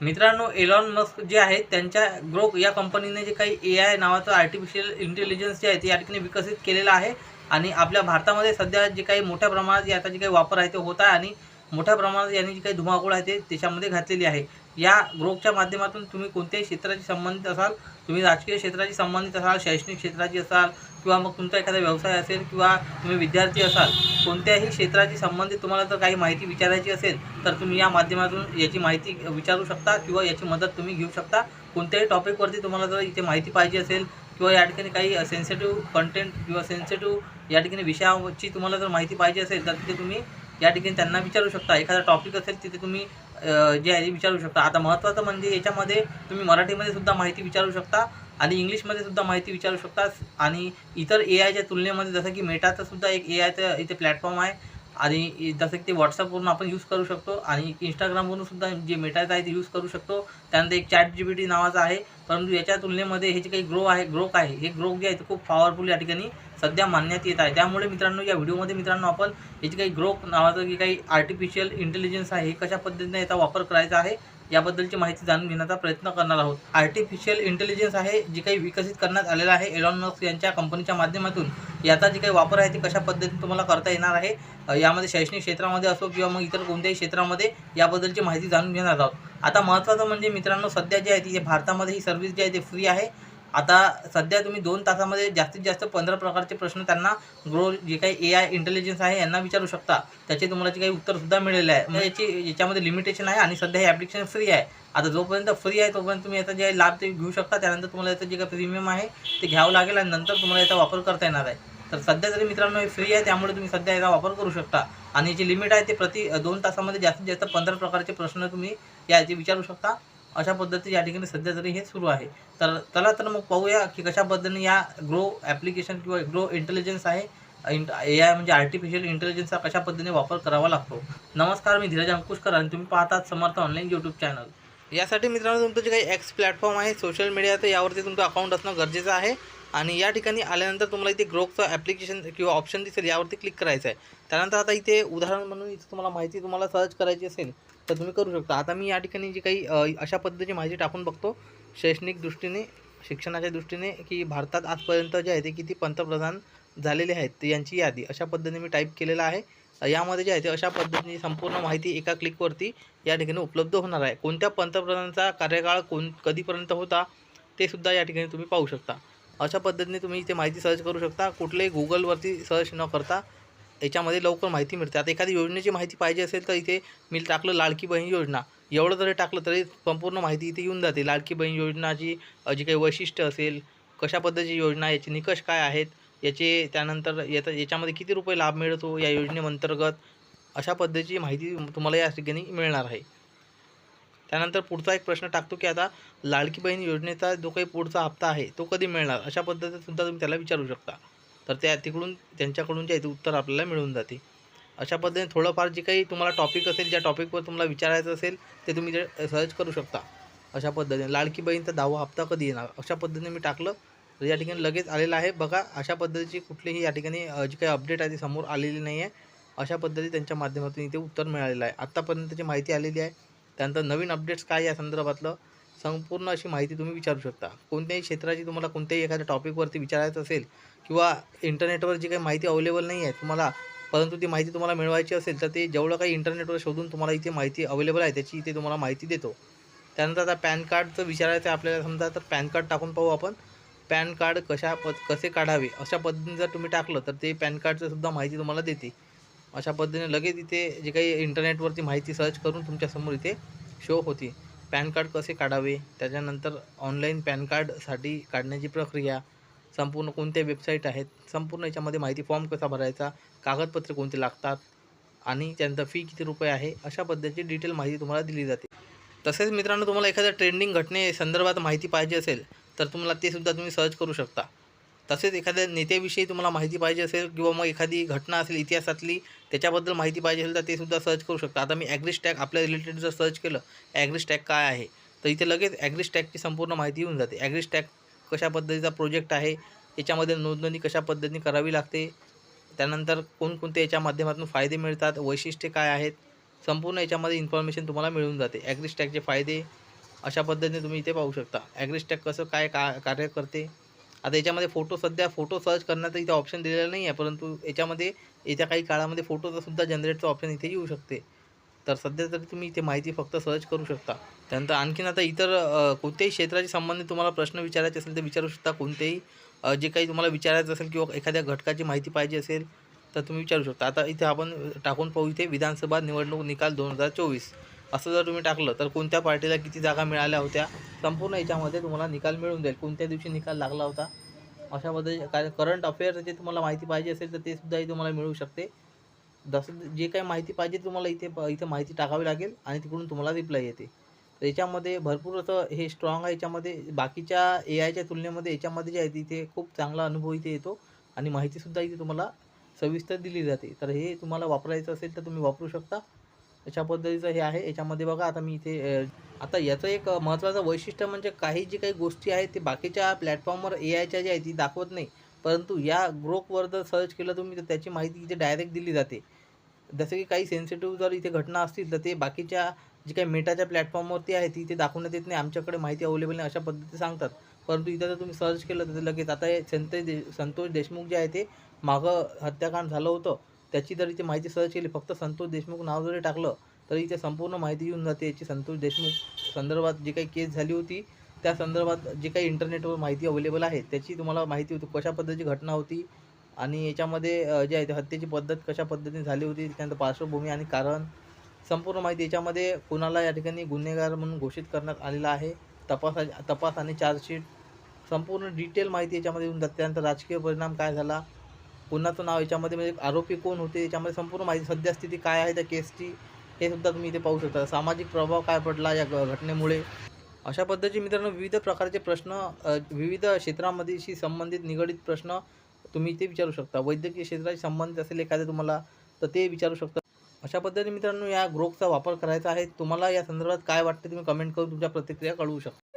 मित्रांनो Elon Musk जे आहेत त्यांच्या ग्रोक या कंपनीने जे काही ए आय नावाचं आर्टिफिशियल इंटेलिजन्स जे आहे ते या ठिकाणी विकसित केलेलं आहे. आणि आपल्या भारतामध्ये सध्या जे काही मोठ्या प्रमाणात याचा जे काही वापर आहे ते होत आहे. आणि मोठ्या प्रमाणात यांनी जी काही धुमाकूळ आहे ते त्याच्यामध्ये घातलेली आहे. या ग्रुपच्या माध्यमातून तुम्ही कोणत्याही क्षेत्राशी संबंधित असाल तुम्ही राजकीय क्षेत्राशी संबंधित असाल शैक्षणिक क्षेत्राची असाल किंवा मग तुमचा एखादा व्यवसाय असेल किंवा तुम्ही विद्यार्थी असाल कोणत्याही क्षेत्राशी संबंधित तुम्हाला जर काही माहिती विचारायची असेल तर तुम्ही या माध्यमातून याची माहिती विचारू शकता किंवा याची मदत तुम्ही घेऊ शकता. कोणत्याही टॉपिकवरती तुम्हाला जर इथे माहिती पाहिजे असेल किंवा या ठिकाणी काही सेन्सिटिव्ह कंटेंट किंवा सेन्सिटिव्ह या ठिकाणी विषयाची तुम्हाला जर माहिती पाहिजे असेल तर तिथे तुम्ही या ठिकाणी त्यांना विचारू शकता. एखादा टॉपिक असेल तिथे तुम्ही जे आहे ते विचारू शकता. आता महत्त्वाचं म्हणजे याच्यामध्ये तुम्ही मराठीमध्ये सुद्धा माहिती विचारू शकता आणि इंग्लिशमध्ये सुद्धा माहिती विचारू शकता. आणि इतर ए आयच्या तुलनेमध्ये जसं की मेटाचं सुद्धा एक ए आयचं इथे प्लॅटफॉर्म आहे. आणि जसं की ते व्हॉट्सअपवरून आपण यूज करू शकतो आणि इंस्टाग्रामवरून सुद्धा जे मेटाचं आहे ते यूज करू शकतो. त्यानंतर एक चॅट जी बी टी नावाचा आहे. परंतु याच्या तुलनेमध्ये हे जे काही ग्रो आहे ग्रोक आहे हे ग्रोक जे आहे ते खूप पॉवरफुल या ठिकाणी सध्या मानण्यात येत आहे. त्यामुळे मित्रांनो या व्हिडिओमध्ये मित्रांनो आपण याची काही ग्रोक नावाचं की काही आर्टिफिशियल इंटेलिजन्स आहे हे कशा पद्धतीने याचा वापर करायचा आहे याबद्दलची माहिती जाणून घेण्याचा प्रयत्न करणार आहोत. आर्टिफिशियल इंटेलिजन्स आहे जी काही विकसित करण्यात आलेला आहे एलॉन मस्क यांच्या कंपनीच्या माध्यमातून. याचा जे काही वापर आहे ते कशा पद्धतीने तुम्हाला करता येणार आहे यामध्ये शैक्षणिक क्षेत्रामध्ये असो किंवा मग इतर कोणत्याही क्षेत्रामध्ये याबद्दलची माहिती जाणून घेणार आहोत. आता महत्त्वाचं म्हणजे मित्रांनो सध्या जे आहे ती भारतामध्ये ही सर्व्हिस जी आहे ते फ्री आहे. आता सध्या तुम्ही दोन तासामध्ये जास्तीत जास्त पंधरा प्रकारचे प्रश्न त्यांना ग्रो जे काही ए आय इंटेलिजन्स आहे यांना विचारू शकता. त्याचे तुम्हाला जे काही उत्तरसुद्धा मिळेले आहे. म्हणजे याची याच्यामध्ये लिमिटेशन आहे आणि सध्या हे ॲप्लिकेशन फ्री आहे. आता जोपर्यंत फ्री आहे तोपर्यंत तुम्ही याचा जे लाभ ते घेऊ शकता. त्यानंतर तुम्हाला याचं जे काही प्रीमियम आहे ते घ्यावं लागेल आणि नंतर तुम्हाला याचा वापर करता येणार आहे. तर सध्या तरी मित्रांनो हे फ्री आहे त्यामुळे तुम्ही सध्या याचा वापर करू शकता. आणि याची लिमिट आहे ते प्रति दोन तासामध्ये जास्तीत जास्त पंधरा प्रकारचे प्रश्न तुम्ही याचे विचारू शकता. अशा पद्धती या ठिकाणी सध्या तरी हे सुरू आहे तर चला तर मग पाहूया की कशा पद्धतीने या ग्रो ॲप्लिकेशन किंवा ग्रो इंटेलिजन्स आहे ए आय म्हणजे आर्टिफिशियल इंटेलिजन्सचा कशा पद्धतीने वापर करावा लागतो. नमस्कार मी धीरज अंकुशकर आणि तुम्ही पाहतात समर्थ ऑनलाईन यूट्यूब चॅनल यासाठी मित्रांनो तुमचं जे काही एक्स प्लॅटफॉर्म आहे सोशल मीडियाचं यावरती तुमचं अकाउंट असणं गरजेचं आहे. आणि या ठिकाणी आल्यानंतर तुम्हाला इथे ग्रोकचं ॲप्लिकेशन किंवा ऑप्शन दिसेल यावरती क्लिक करायचं आहे. त्यानंतर आता इथे उदाहरण म्हणून इथे तुम्हाला माहिती तुम्हाला सर्च करायची असेल तर तुम्ही करू शकता. आता मी या ठिकाणी जी काही अशा पद्धतीची माहिती टाकून बघतो शैक्षणिक दृष्टीने शिक्षणाच्या दृष्टीने की भारतात आजपर्यंत जे आहे ते किती पंतप्रधान झालेले आहेत यांची यादी. अशा पद्धतीने मी टाईप केलेलं आहे. यामध्ये जे आहे ते अशा पद्धतीने संपूर्ण माहिती एका क्लिकवरती या ठिकाणी उपलब्ध होणार आहे. कोणत्या पंतप्रधानांचा कार्यकाळ कोण कधीपर्यंत होता ते सुद्धा या ठिकाणी तुम्ही पाहू शकता. अशा पद्धतीने तुम्ही इथे माहिती सर्च करू शकता. कुठल्याही गुगलवरती सर्च न करता याच्यामध्ये लवकर माहिती मिळते. आता एखादी योजनेची माहिती पाहिजे असेल तर इथे मी टाकलं लाडकी बहीण योजना. एवढं जरी टाकलं तरी संपूर्ण माहिती इथे येऊन जाते. लाडकी बहीण योजनाची जी काही वैशिष्ट्य असेल कशा पद्धतीची योजना याचे निकष काय आहेत याचे त्यानंतर याचा याच्यामध्ये किती रुपये लाभ मिळतो या योजनेअंतर्गत अशा पद्धतीची माहिती तुम्हाला या ठिकाणी मिळणार आहे. त्यानंतर पुढचा एक प्रश्न टाकतो की आता लाडकी बहीण योजनेचा जो काही पुढचा हप्ता आहे तो कधी मिळणार? अशा पद्धतीत सुद्धा तुम्ही त्याला विचारू शकता. तर त्या तिकडून त्यांच्याकडून जे आहे ते उत्तर आपल्याला मिळून जाते अशा पद्धतीने थोडंफार जे काही तुम्हाला टॉपिक असेल ज्या टॉपिकवर तुम्हाला विचारायचं असेल ते तुम्ही ते सर्च करू शकता. अशा पद्धतीने. लाडकी बहीणचा दहावा हप्ता कधी येणार? अशा पद्धतीने मी टाकलं. तर या ठिकाणी लगेच आलेलं आहे. बघा अशा पद्धतीची कुठलीही या ठिकाणी जी काही अपडेट आहे ती समोर आलेली नाही आहे अशा पद्धती त्यांच्या माध्यमातून इथे उत्तर मिळालेलं आहे. आत्तापर्यंतची माहिती आलेली आहे. त्यानंतर नवीन अपडेट्स काय या संदर्भातलं संपूर्ण अशी माहिती तुम्ही विचारू शकता. कोणत्याही क्षेत्राची तुम्हाला कोणत्याही एखाद्या टॉपिकवरती विचारायचं असेल किंवा इंटरनेटवर जी काही माहिती अवेलेबल नाही आहे तुम्हाला परंतु ती माहिती तुम्हाला मिळवायची असेल तर ते जेवढं काही इंटरनेटवर शोधून तुम्हाला इथे माहिती अवेलेबल आहे त्याची इथे तुम्हाला माहिती देतो. त्यानंतर आता पॅन कार्डचं विचारायचं आहे आपल्याला समजा तर पॅन कार्ड टाकून पाहू आपण. पॅन कार्ड कशा प कसे काढावे अशा पद्धतीने जर तुम्ही टाकलं तर ते पॅन कार्डचं सुद्धा माहिती तुम्हाला देते. अशा पद्धतीने लगेच इथे जे काही इंटरनेटवरती माहिती सर्च करून तुमच्यासमोर इथे शो होती. पॅन कार्ड कसे काढावे? त्याच्यानंतर ऑनलाईन पॅन कार्डसाठी काढण्याची प्रक्रिया संपूर्ण कोणत्या वेबसाईट आहेत संपूर्ण याच्यामध्ये माहिती फॉर्म कसा भरायचा कागदपत्रे कोणते लागतात आणि त्यांचा फी किती रुपये आहे अशा पद्धतीची डिटेल माहिती तुम्हाला दिली जाते. तसेच मित्रांनो तुम्हाला एखाद्या ट्रेंडिंग घटने संदर्भात माहिती पाहिजे असेल तर तुम्हाला ते सुद्धा तुम्ही सर्च करू शकता. तसेच एखाद्या नेत्याविषयी तुम्हाला माहिती पाहिजे असेल किंवा मग एखादी घटना असेल इतिहासातली त्याच्याबद्दल माहिती पाहिजे असेल तर ते सुद्धा सर्च करू शकता. आता मी ॲग्रिस्टॅग आपल्या रिलेटेड जर सर्च केलं ॲग्रिस्टॅग काय आहे? तर इथे लगेच ॲग्रिस्टॅगची संपूर्ण माहिती येऊन जाते. ॲग्रिस्टॅग कशा पद्धतीचा प्रोजेक्ट आहे? याच्यामध्ये नोंदणी कशा पद्धतीने करावी लागते? त्यानंतर कोणकोणते याच्या माध्यमातून फायदे मिळतात? वैशिष्ट्ये काय आहेत? संपूर्ण याच्यामध्ये इन्फॉर्मेशन तुम्हाला मिळून जाते. ॲग्रिस्टॅगचे फायदे अशा पद्धतीने तुम्ही इथे पाहू शकता. ॲग्रिस्टॅक कसं काय का कार्य करते? आता याच्यामध्ये फोटो सध्या फोटो सर्च करण्याचं इथे ऑप्शन दिलेलं नाही आहे परंतु याच्यामध्ये येत्या काही काळामध्ये फोटोचंसुद्धा जनरेटचं ऑप्शन इथे येऊ शकते. तर सध्या तरी तुम्ही इथे माहिती फक्त सर्च करू शकता. त्यानंतर आणखीन आता इतर कोणत्याही क्षेत्राशी संबंधित तुम्हाला प्रश्न विचारायचे असेल तर विचारू शकता. कोणतेही जे काही तुम्हाला विचारायचं असेल किंवा एखाद्या घटकाची माहिती पाहिजे असेल तर तुम्ही विचारू शकता. आता इथे आपण टाकून पाहू इथे विधानसभा निवडणूक निकाल दोन हजार चोवीस. असं जर तुम्ही टाकलं तर कोणत्या पार्टीला किती जागा मिळाल्या होत्या संपूर्ण याच्यामध्ये तुम्हाला निकाल मिळून जाईल. कोणत्या दिवशी निकाल लागला होता अशा पद्धती काय करंट अफेअर जे तुम्हाला माहिती पाहिजे असेल तर ते सुद्धाही तुम्हाला मिळू शकते. जसं जे काही माहिती पाहिजे तुम्हाला इथे इथे माहिती टाकावी लागेल आणि तिकडून तुम्हाला रिप्लाय येते. तर याच्यामध्ये भरपूर असं हे स्ट्रॉंग आहे याच्यामध्ये बाकीच्या ए आयच्या तुलनेमध्ये याच्यामध्ये जे आहे इथे खूप चांगला अनुभव इथे येतो आणि माहितीसुद्धा इथे तुम्हाला सविस्तर दिली जाते. तर हे तुम्हाला वापरायचं असेल तर तुम्ही वापरू शकता. अशा पद्धतीचं हे आहे. याच्यामध्ये बघा आता मी इथे आता याचं एक महत्त्वाचं वैशिष्ट्य म्हणजे काही जी काही गोष्टी आहेत ते बाकीच्या प्लॅटफॉर्मवर ए आयच्या ज्या आहेत ती दाखवत नाही. परंतु या ग्रोकवर जर सर्च केलं तुम्ही तर त्याची माहिती इथे डायरेक्ट दिली जाते. जसं की काही सेन्सिटिव्ह जर इथे घटना असतील तर ते बाकीच्या जी काही मेटाच्या प्लॅटफॉर्मवरती आहे ती इथे दाखवण्यात येत नाही. आमच्याकडे माहिती अवेलेबल नाही अशा पद्धतीने सांगतात. परंतु इथं जर तुम्ही सर्च केलं तर लगेच आता हे संतोष दे संतोष देशमुख जे आहे ते मागं हत्याकांड झालं होतं. त्याची जर इथे माहिती सर्च केली फक्त संतोष देशमुख नाव जरी टाकलं तरी इथे संपूर्ण माहिती येऊन जाते याची. संतोष देशमुख संदर्भात जी काही केस झाली होती त्या संदर्भात जे काही इंटरनेटवर माहिती अवेलेबल आहे त्याची तुम्हाला माहिती होती कशा पद्धतीची घटना होती आणि याच्यामध्ये जे आहे ते हत्येची पद्धत कशा पद्धतीने झाली होती त्यानंतर पार्श्वभूमी आणि कारण संपूर्ण माहिती याच्यामध्ये कुणाला या ठिकाणी गुन्हेगार म्हणून घोषित करण्यात आलेला आहे तपासा तपास आणि चार्जशीट संपूर्ण डिटेल माहिती याच्यामध्ये येऊन जाते. त्यानंतर राजकीय परिणाम काय झाला कुणाचं नाव याच्यामध्ये म्हणजे आरोपी कोण होते याच्यामध्ये संपूर्ण माहिती सद्यस्थिती काय आहे त्या केसची हे सुद्धा तुम्ही इथे पाहू शकता. सामाजिक प्रभाव काय पडला या घटनेमुळे? अशा पद्धतीचे मित्रांनो विविध प्रकारचे प्रश्न विविध क्षेत्रामध्येशी संबंधित निगडीत प्रश्न तुम्ही इथे विचारू शकता. वैद्यकीय क्षेत्राशी संबंधित असेल एखादे तुम्हाला तर ते विचारू शकता. अशा पद्धतीने मित्रांनो या ग्रोपचा वापर करायचा आहे. तुम्हाला या संदर्भात काय वाटते तुम्ही कमेंट करून तुमच्या प्रतिक्रिया कळवू शकता.